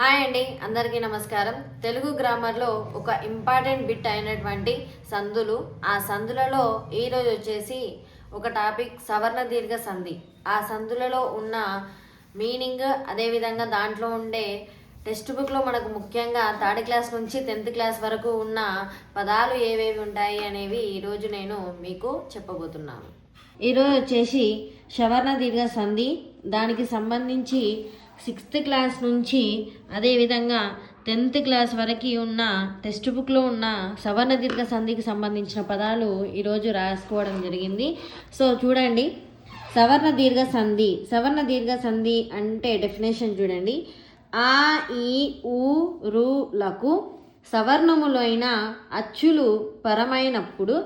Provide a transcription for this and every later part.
Hi అండి అందరికీ నమస్కారం. తెలుగు గ్రామర్లో ఒక ఇంపార్టెంట్ బిట్ అయినటువంటి సందులు. ఆ సందులలో ఈరోజు వచ్చేసి ఒక టాపిక్ సవర్ణ దీర్ఘ సంధి. ఆ సందులలో ఉన్న మీనింగ్ అదేవిధంగా దాంట్లో ఉండే టెక్స్ట్ బుక్లో మనకు ముఖ్యంగా థర్డ్ క్లాస్ నుంచి టెన్త్ క్లాస్ వరకు ఉన్న పదాలు ఏవేవి ఉంటాయి అనేవి ఈరోజు నేను మీకు చెప్పబోతున్నాను. ఈరోజు వచ్చేసి సవర్ణ దీర్ఘ సంధి. దానికి సంబంధించి సిక్స్త్ క్లాస్ నుంచి అదేవిధంగా టెన్త్ క్లాస్ వరకు ఉన్న టెక్స్ట్ బుక్లో ఉన్న సవర్ణ దీర్ఘ సంధికి సంబంధించిన పదాలు ఈరోజు రాసుకోవడం జరిగింది. సో చూడండి సవర్ణ దీర్ఘ సంధి సవర్ణ దీర్ఘ సంధి అంటే డెఫినేషన్ చూడండి. ఆ ఈ ఊ రులకు సవర్ణములైన అచ్చులు పరమైనప్పుడు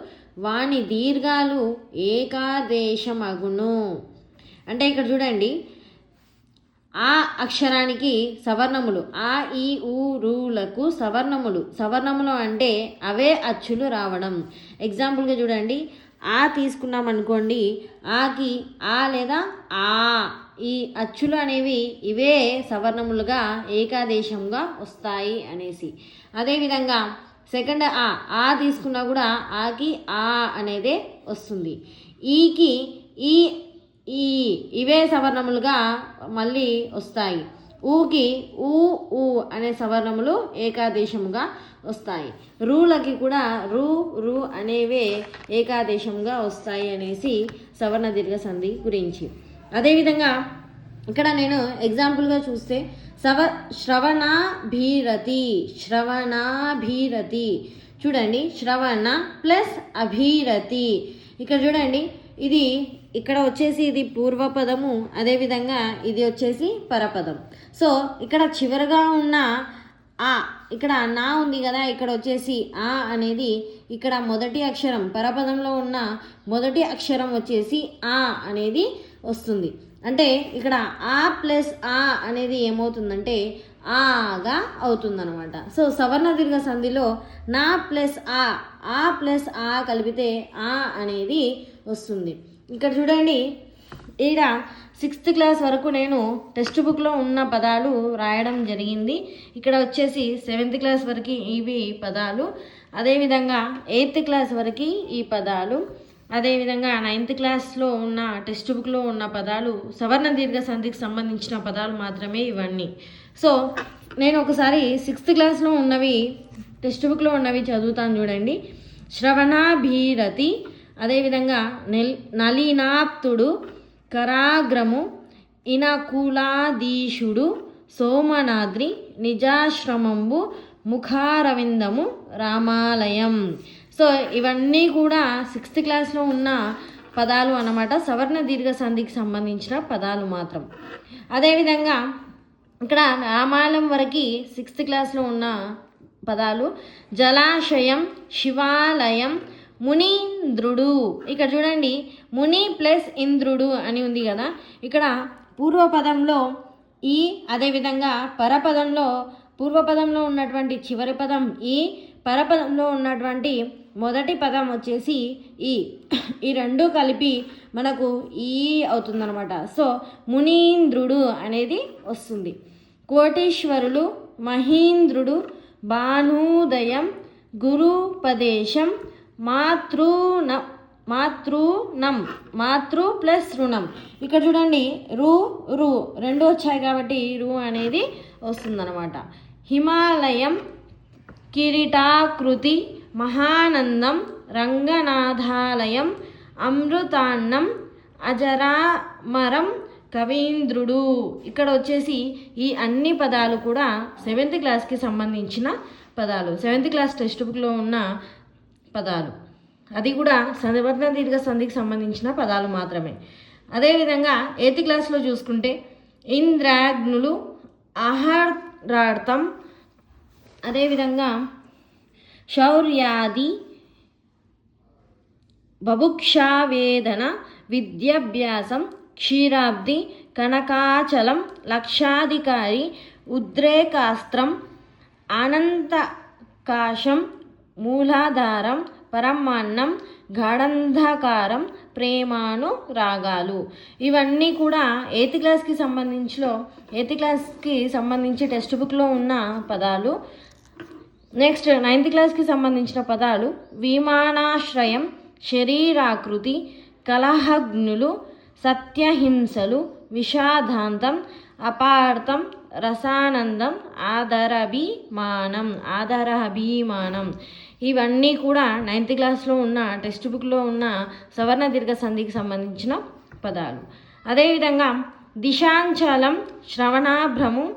వాని దీర్ఘాలు ఏకాదేశమగును. అంటే ఇక్కడ చూడండి ఆ అక్షరానికి సవర్ణములు. ఆ ఈ ఊ సవర్ణములు. సవర్ణములు అంటే అవే అచ్చులు రావడం. ఎగ్జాంపుల్గా చూడండి. ఆ తీసుకున్నాం అనుకోండి. ఆకి ఆ లేదా ఆ. ఈ అచ్చులు అనేవి ఇవే సవర్ణములుగా ఏకాదేశంగా వస్తాయి అనేసి. అదేవిధంగా సెకండ్ ఆ ఆ తీసుకున్నా కూడా ఆకి ఆ అనేదే వస్తుంది. ఈకి ఈ ఈ ఇవే సవర్ణములుగా మళ్ళీ వస్తాయి. ఊకి ఊ ఊ అనే సవర్ణములు ఏకాదేశముగా వస్తాయి. రూలకి కూడా రు రు అనేవే ఏకాదేశంగా వస్తాయి అనేసి సవర్ణ దీర్ఘ సంధి గురించి. అదేవిధంగా ఇక్కడ నేను ఎగ్జాంపుల్గా చూస్తే సవ శ్రవణాభీరతి శ్రవణాభీరతి. చూడండి శ్రవణ ప్లస్ అభీరతి. ఇక్కడ చూడండి ఇది ఇక్కడ వచ్చేసి ఇది పూర్వపదము అదేవిధంగా ఇది వచ్చేసి పరపదం. సో ఇక్కడ చివరగా ఉన్న ఆ ఇక్కడ నా ఉంది కదా ఇక్కడ వచ్చేసి ఆ అనేది ఇక్కడ మొదటి అక్షరం పరపదంలో ఉన్న మొదటి అక్షరం వచ్చేసి ఆ అనేది వస్తుంది. అంటే ఇక్కడ ఆ ప్లస్ ఆ అనేది ఏమవుతుందంటే ఆగా అవుతుందనమాట సో సవర్ణ దీర్ఘ సంధిలో నా ప్లస్ ఆ ఆ ప్లస్ ఆ కలిపితే ఆ అనేది వస్తుంది. ఇక్కడ చూడండి ఈడ సిక్స్త్ క్లాస్ వరకు నేను టెక్స్ట్ బుక్లో ఉన్న పదాలు రాయడం జరిగింది. ఇక్కడ వచ్చేసి సెవెంత్ క్లాస్ వరకు ఇవి పదాలు. అదేవిధంగా ఎయిత్ క్లాస్ వరకు ఈ పదాలు. అదేవిధంగా నైన్త్ క్లాస్లో ఉన్న టెక్స్ట్ బుక్లో ఉన్న పదాలు సవర్ణ దీర్ఘ సంధికి సంబంధించిన పదాలు మాత్రమే ఇవన్నీ. సో నేను ఒకసారి సిక్స్త్ క్లాస్లో ఉన్నవి టెక్స్ట్ బుక్లో ఉన్నవి చదువుతాను చూడండి. శ్రవణాభీరతి అదేవిధంగా నెల్ నలినాప్తుడు కరాగ్రము ఇనకులాధీశుడు సోమనాద్రి నిజాశ్రమంబు ముఖారవిందము రామాలయం. సో ఇవన్నీ కూడా సిక్స్త్ క్లాస్లో ఉన్న పదాలు అన్నమాట. సవర్ణ దీర్ఘ సంధికి సంబంధించిన పదాలు మాత్రం. అదేవిధంగా ఇక్కడ రామాయణం వరకు సిక్స్త్ క్లాస్లో ఉన్న పదాలు. జలాశయం శివాలయం మునీంద్రుడు. ఇక్కడ చూడండి ముని ప్లస్ ఇంద్రుడు అని ఉంది కదా. ఇక్కడ పూర్వపదంలో ఈ అదేవిధంగా పరపదంలో పూర్వపదంలో ఉన్నటువంటి చివరి పదం ఈ పరపదంలో ఉన్నటువంటి మొదటి పదం వచ్చేసి ఈ. ఈ రెండు కలిపి మనకు ఈ అవుతుందన్నమాట. సో మునీంద్రుడు అనేది వస్తుంది. కోటీశ్వరులు మహీంద్రుడు భానుదయం గురుపదేశం మాతృన మాతృనం మాతృ ప్లస్ రుణం. ఇక్కడ చూడండి రు రు రెండు వచ్చాయి కాబట్టి రు అనేది వస్తుందన్నమాట. హిమాలయం కిరీటాకృతి మహానందం రంగనాథాలయం అమృతాన్నం అజరామరం కవీంద్రుడు. ఇక్కడ వచ్చేసి ఈ అన్ని పదాలు కూడా సెవెంత్ క్లాస్కి సంబంధించిన పదాలు. సెవెంత్ క్లాస్ టెక్స్ట్ బుక్లో ఉన్న పదాలు. అది కూడా సవర్ణ దీర్ఘ సంధికి సంబంధించిన పదాలు మాత్రమే. అదేవిధంగా ఎయిత్ క్లాస్లో చూసుకుంటే ఇంద్రాగ్నులు ఆహారార్థం అదేవిధంగా శౌర్యాది బభుక్షావేదన విద్యాభ్యాసం క్షీరాబ్ది కనకాచలం లక్షాధికారి ఉద్రేకాస్త్రం అనంతకాశం మూలాధారం పరమాన్నం గాఢంధకారం ప్రేమాను రాగాలు ఇవన్నీ కూడా ఎయిత్ క్లాస్కి సంబంధించిలో ఎయిత్ క్లాస్కి సంబంధించి టెక్స్ట్ బుక్లో ఉన్న పదాలు. నెక్స్ట్ నైన్త్ క్లాస్కి సంబంధించిన పదాలు విమానాశ్రయం శరీరాకృతి కలహగ్నులు సత్యహింసలు విషాదాంతం అపార్థం రసానందం ఆదరాభిమానం ఆదరాభిమానం. ఇవన్నీ కూడా నైన్త్ క్లాస్లో ఉన్న టెక్స్ట్ బుక్లో ఉన్న సవర్ణ దీర్ఘ సంధికి సంబంధించిన పదాలు. అదేవిధంగా దిశాంచలం శ్రవణాభ్రము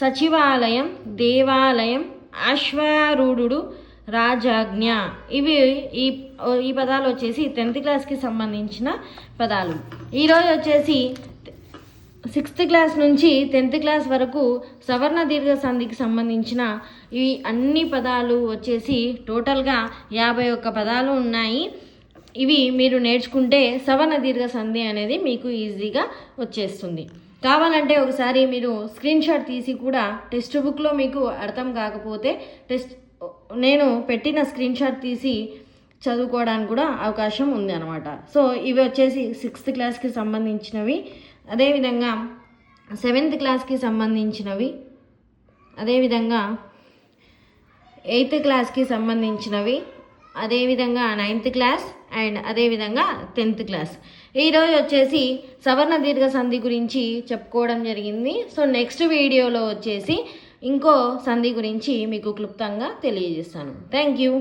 సచివాలయం దేవాలయం అశ్వారూఢుడు రాజాజ్ఞ. ఇవి ఈ ఈ పదాలు వచ్చేసి టెన్త్ క్లాస్కి సంబంధించిన పదాలు. ఈరోజు వచ్చేసి సిక్స్త్ క్లాస్ నుంచి టెన్త్ క్లాస్ వరకు సవర్ణ దీర్ఘ సంధికి సంబంధించిన ఈ అన్ని పదాలు వచ్చేసి టోటల్గా యాభై ఒక్క పదాలు ఉన్నాయి. ఇవి మీరు నేర్చుకుంటే సవర్ణ దీర్ఘ సంధి అనేది మీకు ఈజీగా వచ్చేస్తుంది. కావాలంటే ఒకసారి మీరు స్క్రీన్ షాట్ తీసి కూడా టెక్స్ట్ బుక్లో మీకు అర్థం కాకపోతే టెక్స్ట్ నేను పెట్టిన స్క్రీన్ షాట్ తీసి చదువుకోవడానికి కూడా అవకాశం ఉంది అనమాట సో ఇవి వచ్చేసి సిక్స్త్ క్లాస్కి సంబంధించినవి. అదేవిధంగా సెవెంత్ క్లాస్కి సంబంధించినవి. అదేవిధంగా ఎయిత్ క్లాస్కి సంబంధించినవి. అదేవిధంగా నైన్త్ క్లాస్ అండ్ అదేవిధంగా టెన్త్ క్లాస్. ఈరోజు వచ్చేసి సవర్ణ దీర్ఘ సంధి గురించి చెప్పుకోవడం జరిగింది. సో నెక్స్ట్ వీడియోలో వచ్చేసి ఇంకో సంధి గురించి మీకు క్లుప్తంగా తెలియజేస్తాను. Thank you.